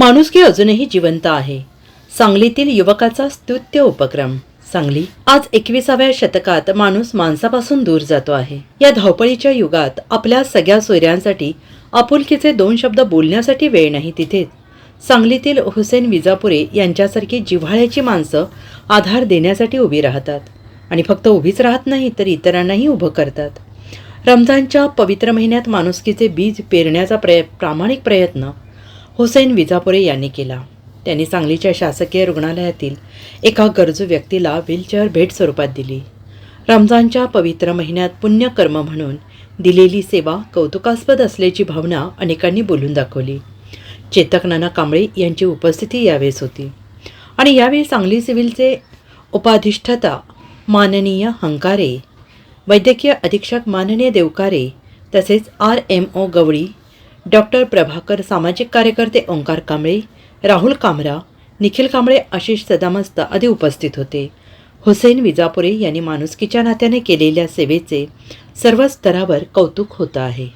माणुसकी अजूनही जिवंत आहे. सांगलीतील युवकाचा स्तुत्य उपक्रम. सांगली आज एकविसाव्या शतकात माणूस माणसापासून दूर जातो आहे. या धावपळीच्या युगात आपल्या सगळ्या सोयऱ्यांसाठी आपुलकीचे दोन शब्द बोलण्यासाठी वेळ नाही तिथेच सांगलीतील हुसेन विजापुरे यांच्यासारखी जिव्हाळ्याची माणसं आधार देण्यासाठी उभी राहतात. आणि फक्त उभीच राहत नाही तर इतरांनाही उभं करतात. रमजानच्या पवित्र महिन्यात माणुसकीचे बीज पेरण्याचा प्रय प्रामाणिक प्रयत्न हुसेन विजापुरे यांनी केला. त्यांनी सांगलीच्या शासकीय रुग्णालयातील एका गरजू व्यक्तीला व्हीलचेअर भेट स्वरूपात दिली. रमजानच्या पवित्र महिन्यात पुण्यकर्म म्हणून दिलेली सेवा कौतुकास्पद असल्याची भावना अनेकांनी बोलून दाखवली. चेतक नाना कांबळे यांची उपस्थिती यावेळेस होती. आणि यावेळी सांगली सिव्हिलचे उपाधिष्ठता माननीय हंकारे वैद्यकीय अधीक्षक माननीय देवकारे तसेच R M O Gawali doctor Prabhakar सामाजिक कार्यकर्ते ओंकार कांबळे राहुल कामरा निखिल कांबळे आशिष सदामस्त आदी उपस्थित होते. हुसेन विजापुरे यांनी माणुसकीच्या नात्याने केलेल्या सेवेचे सर्व स्तरावर कौतुक होतं आहे.